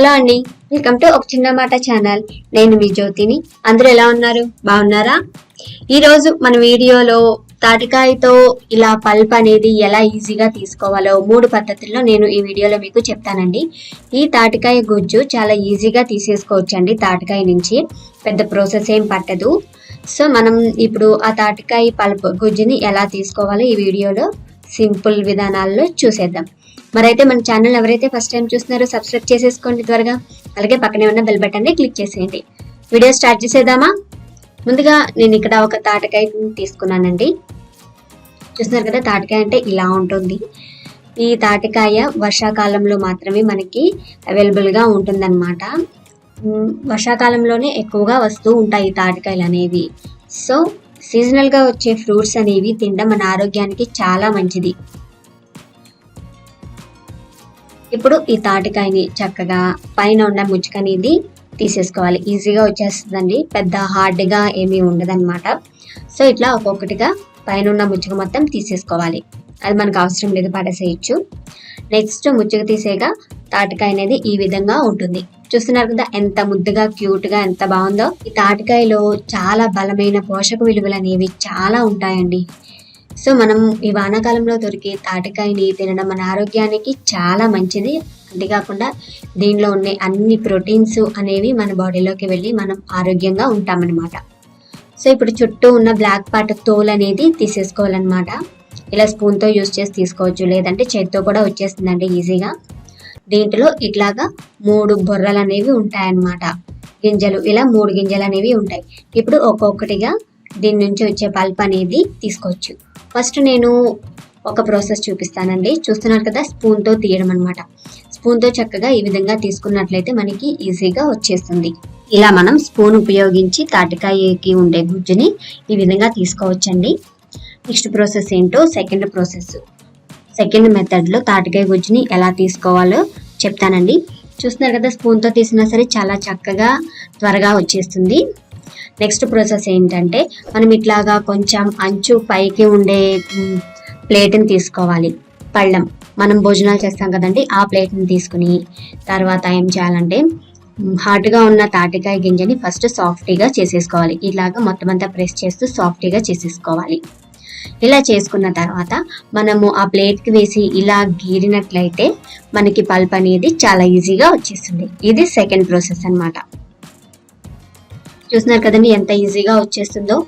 Hello అండి welcome to ఒక చిన్న మాట ఛానల్. నేను మీ జ్యోతిని. అందరూ ఎలా ఉన్నారు? బాగున్నారా? ఈరోజు మన వీడియోలో తాటికాయతో ఇలా పల్ప్ అనేది ఎలా ఈజీగా తీసుకోవాలో మూడు పద్ధతుల్లో నేను ఈ వీడియోలో మీకు చెప్తానండి. ఈ తాటికాయ గుజ్జు చాలా ఈజీగా తీసేసుకోవచ్చండి తాటికాయ నుంచి. పెద్ద ప్రాసెస్ ఏం పట్టదు. సో మనం ఇప్పుడు ఆ తాటికాయ పల్ప్ గుజ్జుని ఎలా తీసుకోవాలో ఈ వీడియోలో సింపుల్ విధానాల్లో చూసేద్దాం. మరైతే మన ఛానల్ ఎవరైతే ఫస్ట్ టైం చూస్తున్నారో సబ్స్క్రైబ్ చేసేసుకోండి త్వరగా. అలాగే పక్కనే ఉన్న బెల్ బటన్ని క్లిక్ చేసేయండి. వీడియో స్టార్ట్ చేసేద్దామా? ముందుగా నేను ఇక్కడ ఒక తాటకాయ తీసుకున్నానండి. చూస్తున్నారు కదా తాటకాయ అంటే ఇలా ఉంటుంది. ఈ తాటికాయ వర్షాకాలంలో మాత్రమే మనకి అవైలబుల్గా ఉంటుందన్నమాట. వర్షాకాలంలోనే ఎక్కువగా వస్తూ ఉంటాయి ఈ తాటికాయలు అనేవి. సో సీజనల్గా వచ్చే ఫ్రూట్స్ అనేవి తినడం మన ఆరోగ్యానికి చాలా మంచిది. ఇప్పుడు ఈ తాటికాయని చక్కగా పైన ఉన్న ముచ్చుక అనేది తీసేసుకోవాలి. ఈజీగా వచ్చేస్తుందండి. పెద్ద హార్డ్గా ఏమీ ఉండదన్నమాట. సో ఇట్లా ఒక్కొక్కటిగా పైన ఉన్న ముచ్చుక మొత్తం తీసేసుకోవాలి. అది మనకు అవసరం లేదు పడేసేయచ్చు. నెక్స్ట్ ముచ్చుక తీసేగా తాటికాయ అనేది ఈ విధంగా ఉంటుంది. చూస్తున్నారు కదా ఎంత ముద్దుగా క్యూట్గా ఎంత బాగుందో. ఈ తాటికాయలో చాలా బలమైన పోషక విలువలు అనేవి చాలా ఉంటాయండి. సో మనం ఈ వానాకాలంలో దొరికే తాటికాయని తినడం మన ఆరోగ్యానికి చాలా మంచిది. అంతేకాకుండా దీనిలో ఉండే అన్ని ప్రోటీన్స్ అనేవి మన బాడీలోకి వెళ్ళి మనం ఆరోగ్యంగా ఉంటామన్నమాట. సో ఇప్పుడు చుట్టూ ఉన్న బ్లాక్ పార్ట్ తోల్ అనేది తీసేసుకోవాలన్నమాట. ఇలా స్పూన్తో యూస్ చేసి తీసుకోవచ్చు. లేదంటే చేతితో కూడా వచ్చేస్తుందండి ఈజీగా. దీంట్లో ఇట్లాగా మూడు బొర్రలు అనేవి ఉంటాయన్నమాట. గింజలు ఇలా మూడు గింజలు అనేవి ఉంటాయి. ఇప్పుడు ఒక్కొక్కటిగా దీని నుంచి వచ్చే పల్ప్ అనేది తీసుకోవచ్చు. ఫస్ట్ నేను ఒక ప్రాసెస్ చూపిస్తానండి. చూస్తున్నారు కదా స్పూన్తో తీయడం అనమాట స్పూన్తో చక్కగా ఈ విధంగా తీసుకున్నట్లయితే మనకి ఈజీగా వచ్చేస్తుంది. ఇలా మనం స్పూన్ ఉపయోగించి తాటికాయకి ఉండే గుజ్జుని ఈ విధంగా తీసుకోవచ్చండి. నెక్స్ట్ ప్రాసెస్ ఏంటో? Second process. సెకండ్ మెథడ్లో తాటికాయ గుజ్జుని ఎలా తీసుకోవాలో చెప్తానండి. చూస్తున్నారు కదా స్పూన్తో తీసినా సరే చాలా చక్కగా త్వరగా వచ్చేస్తుంది. నెక్స్ట్ ప్రాసెస్ ఏంటంటే మనం ఇట్లాగా కొంచెం అంచు పైకి ఉండే ప్లేట్ని తీసుకోవాలి. పళ్ళం. మనం భోజనాలు చేస్తాం కదండి ఆ ప్లేట్ని తీసుకుని తర్వాత ఏం చేయాలంటే హార్డ్గా ఉన్న తాటికాయ గింజని ఫస్ట్ సాఫ్టీగా చేసేసుకోవాలి. ఇలాగా మొత్తం అంతా ప్రెస్ చేస్తూ సాఫ్టీగా చేసేసుకోవాలి. ఇలా చేసుకున్న తర్వాత మనము ఆ ప్లేట్కి వేసి ఇలా గీరినట్లయితే మనకి పల్ప్ అనేది చాలా ఈజీగా వచ్చేస్తుంది. ఇది సెకండ్ ప్రాసెస్ అన్నమాట. చూస్తున్నారు కదండి ఎంత ఈజీగా వచ్చేస్తుందో?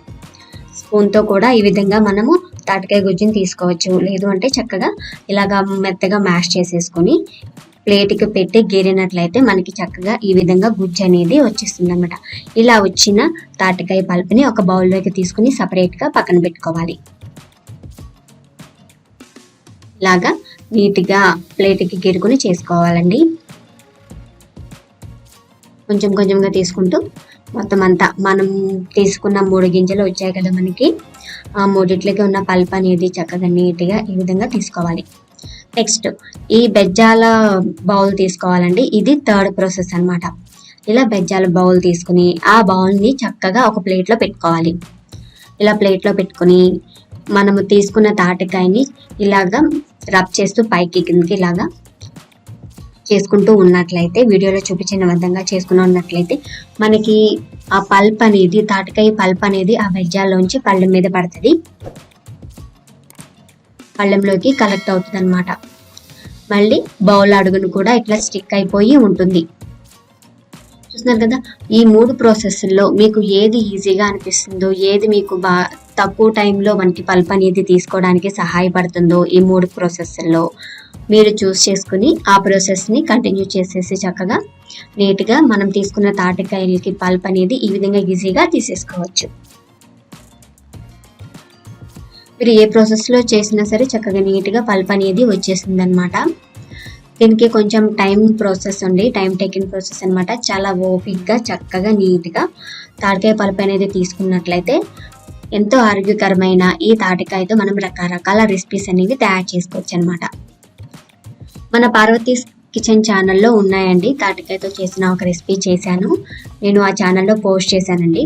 స్పూన్తో కూడా ఈ విధంగా మనము తాటికాయ గుజ్జుని తీసుకోవచ్చు. లేదు అంటే చక్కగా ఇలాగా మెత్తగా మ్యాష్ చేసేసుకొని ప్లేట్కి పెట్టి గీరినట్లయితే మనకి చక్కగా ఈ విధంగా గుజ్జు అనేది వచ్చేస్తుంది అనమాట ఇలా వచ్చిన తాటికాయ పల్పుని ఒక బౌల్లోకి తీసుకుని సపరేట్గా పక్కన పెట్టుకోవాలి. లాగా నీట్గా ప్లేట్కి గిరుకుని చేసుకోవాలండి. కొంచెం కొంచెంగా తీసుకుంటూ మొత్తం అంతా మనం తీసుకున్న మూడు గింజలు వచ్చాయి కదా మనకి. ఆ మూడిట్లకి ఉన్న పల్ప్ అనేది చక్కగా నీట్గా ఈ విధంగా తీసుకోవాలి. నెక్స్ట్ ఈ బెజ్జాల బౌల్ తీసుకోవాలండి. ఇది థర్డ్ ప్రాసెస్ అన్నమాట. ఇలా బెజ్జాల బౌల్ తీసుకుని ఆ బౌల్ని చక్కగా ఒక ప్లేట్లో పెట్టుకోవాలి. ఇలా ప్లేట్లో పెట్టుకుని మనము తీసుకున్న తాటికాయని ఇలాగా రబ్ చేస్తూ పైకి కిందకి ఇలాగా చేసుకుంటూ ఉన్నట్లయితే వీడియోలో చూపించిన విధంగా చేసుకుని ఉన్నట్లయితే మనకి ఆ పల్ప్ అనేది తాటికాయ పల్ప్ అనేది ఆ వెజ్జాల్లోంచి పళ్ళెం మీద పడుతుంది. పళ్ళెంలోకి కలెక్ట్ అవుతుంది అనమాట మళ్ళీ బౌల్ అడుగును కూడా ఇట్లా స్టిక్ అయిపోయి ఉంటుంది. చూస్తున్నారు కదా ఈ మూడు ప్రాసెస్లో మీకు ఏది ఈజీగా అనిపిస్తుందో ఏది మీకు బా తక్కువ టైంలో మనకి పల్ప్ అనేది తీసుకోవడానికి సహాయపడుతుందో ఈ మూడు ప్రాసెస్లో మీరు చూస్ చేసుకుని ఆ ప్రాసెస్ని కంటిన్యూ చేసేసి చక్కగా నీట్గా మనం తీసుకున్న తాటికాయలకి పల్ప్ అనేది ఈ విధంగా ఈజీగా తీసేసుకోవచ్చు. మీరు ఏ ప్రాసెస్లో చేసినా సరే చక్కగా నీట్గా పల్ప్ అనేది వచ్చేసిందనమాట దీనికి కొంచెం టైం ప్రాసెస్ ఉంది. టైం టేకింగ్ ప్రాసెస్ అన్నమాట. చాలా ఓపిక్గా చక్కగా నీట్గా తాటికాయ పలుపు అనేది తీసుకున్నట్లయితే ఎంతో ఆరోగ్యకరమైన ఈ తాటికాయతో మనం రకరకాల రెసిపీస్ అనేవి తయారు చేసుకోవచ్చు అనమాట మన పార్వతీ కిచెన్ ఛానల్లో ఉన్నాయండి. తాటికాయతో చేసిన ఒక రెసిపీ చేశాను. నేను ఆ ఛానల్లో పోస్ట్ చేశానండి.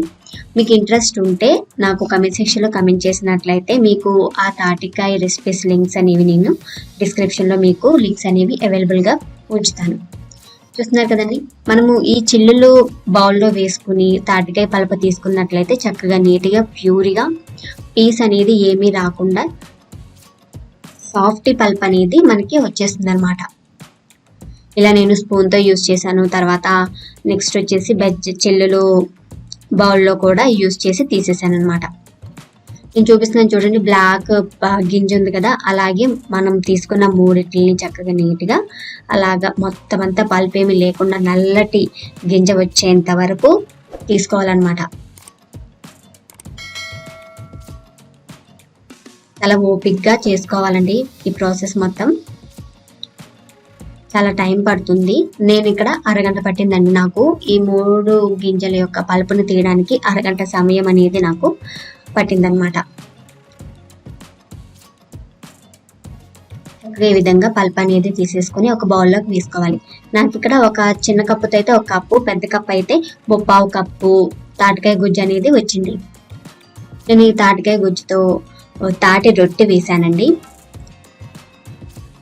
మీకు ఇంట్రెస్ట్ ఉంటే నాకు కమెంట్ సెక్షన్లో కమెంట్ చేసినట్లయితే మీకు ఆ తాటికాయ రెసిపీస్ లింక్స్ అనేవి నేను డిస్క్రిప్షన్లో మీకు లింక్స్ అనేవి అవైలబుల్గా ఉంచుతాను. చూస్తున్నారు కదండి? మనము ఈ చిల్లులు బౌల్లో వేసుకుని తాటికాయ పలప తీసుకున్నట్లయితే చక్కగా నీట్గా ప్యూర్గా పీస్ అనేది ఏమీ రాకుండా సాఫ్ట్ పల్ప్ అనేది మనకి వచ్చేస్తుంది అనమాట ఇలా నేను స్పూన్తో యూస్ చేశాను. తర్వాత నెక్స్ట్ వచ్చేసి బెజ్ చెల్లులు బౌల్లో కూడా యూస్ చేసి తీసేసాను అనమాట నేను చూపిస్తున్నాను చూడండి బ్లాక్ గింజ ఉంది కదా అలాగే మనం తీసుకున్న మూడిటిని చక్కగా నీట్గా అలాగా మొత్తం అంతా పల్పేమి లేకుండా నల్లటి గింజ వచ్చేంత వరకు తీసుకోవాలన్నమాట. చాలా ఓపిక్గా చేసుకోవాలండి ఈ ప్రాసెస్ మొత్తం. చాలా టైం పడుతుంది. నేను ఇక్కడ అరగంట పట్టిందండి. నాకు ఈ మూడు గింజల యొక్క పలుపుని తీయడానికి అరగంట సమయం అనేది నాకు పట్టిందనమాట ఈ విధంగా పల్ప్ అనేది తీసేసుకొని ఒక బౌల్లోకి వేసుకోవాలి నాకు ఇక్కడ ఒక చిన్న కప్పుతో అయితే ఒక కప్పు పెద్ద కప్పు అయితే బొప్పావు కప్పు తాటికాయ గుజ్జు అనేది వచ్చింది. నేను ఈ తాటికాయ గుజ్జుతో తాటి రొట్టె వేసానండి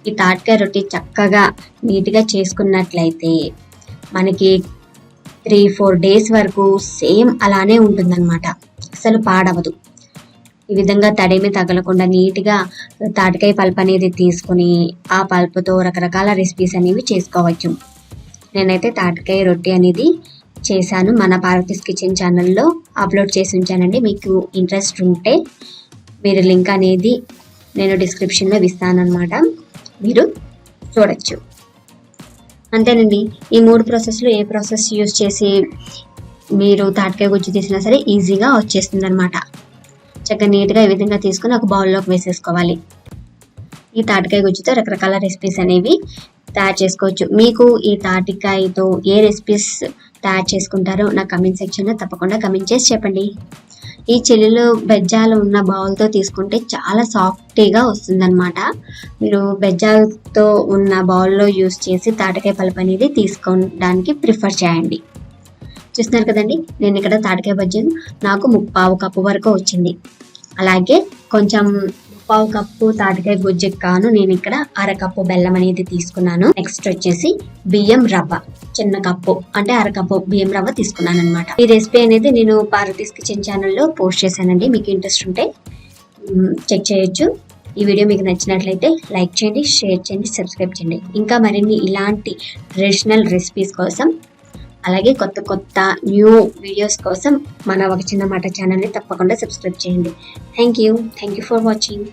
ఈ తాటికాయ రొట్టె చక్కగా నీట్గా చేసుకున్నట్లయితే మనకి త్రీ ఫోర్ డేస్ వరకు సేమ్ అలానే ఉంటుందన్నమాట. అసలు పాడవదు ఈ విధంగా తడేమి తగలకుండా నీట్గా తాటికాయ పల్ప్ అనేది తీసుకుని ఆ పల్పుతో రకరకాల రెసిపీస్ అనేవి చేసుకోవచ్చు. నేనైతే తాటికాయ రొట్టె అనేది చేశాను. మన పార్వతీస్ కిచెన్ ఛానల్లో అప్లోడ్ చేసి ఉంచానండి. మీకు ఇంట్రెస్ట్ ఉంటే మీరు లింక్ అనేది నేను డిస్క్రిప్షన్లో ఇస్తానన్నమాట. మీరు చూడొచ్చు. అంతేనండి ఈ మూడు ప్రాసెస్లో ఏ ప్రాసెస్ యూస్ చేసి మీరు తాటికాయ గుజ్జు తీసినా సరే ఈజీగా వచ్చేస్తుంది అనమాట చక్కగా నీట్గా ఈ విధంగా తీసుకుని ఒక బౌల్లోకి వేసేసుకోవాలి. ఈ తాటికాయ గుజ్జుతో రకరకాల రెసిపీస్ అనేవి తయారు చేసుకోవచ్చు. మీకు ఈ తాటికాయతో ఏ రెసిపీస్ తయారు చేసుకుంటారో నా కమెంట్ సెక్షన్లో తప్పకుండా కమెంట్ చేసి చెప్పండి. ఈ చెల్లిలో బెజ్జాలు ఉన్న బౌల్తో తీసుకుంటే చాలా సాఫ్టీగా వస్తుందన్నమాట. మీరు బెజ్జాలతో ఉన్న బౌల్లో యూస్ చేసి తాటికాయ పలుపు అనేది తీసుకోవడానికి ప్రిఫర్ చేయండి. చూస్తున్నారు కదండి నేను ఇక్కడ తాటికాయ బజ్జీలు నాకు ముప్పావు కప్పు వరకు వచ్చింది. అలాగే కొంచెం పావు కప్పు తాటికాయ గుజ్జుకి కాను నేను ఇక్కడ అరకప్పు బెల్లం అనేది తీసుకున్నాను. నెక్స్ట్ వచ్చేసి బియ్యం రవ్వ. చిన్న కప్పు అంటే అరకప్పు బియ్యం రవ్వ తీసుకున్నాను అనమాట ఈ రెసిపీ అనేది నేను పార్వతీస్ కిచెన్ ఛానల్లో పోస్ట్ చేశానండి. మీకు ఇంట్రెస్ట్ ఉంటే చెక్ చేయొచ్చు. ఈ వీడియో మీకు నచ్చినట్లయితే లైక్ చేయండి షేర్ చేయండి సబ్స్క్రైబ్ చేయండి. ఇంకా మరిన్ని ఇలాంటి ట్రెడిషనల్ రెసిపీస్ కోసం అలాగే కొత్త కొత్త న్యూ వీడియోస్ కోసం మన ఒక చిన్న మాట ఛానల్ని తప్పకుండా సబ్స్క్రైబ్ చేయండి. Thank you thank you for watching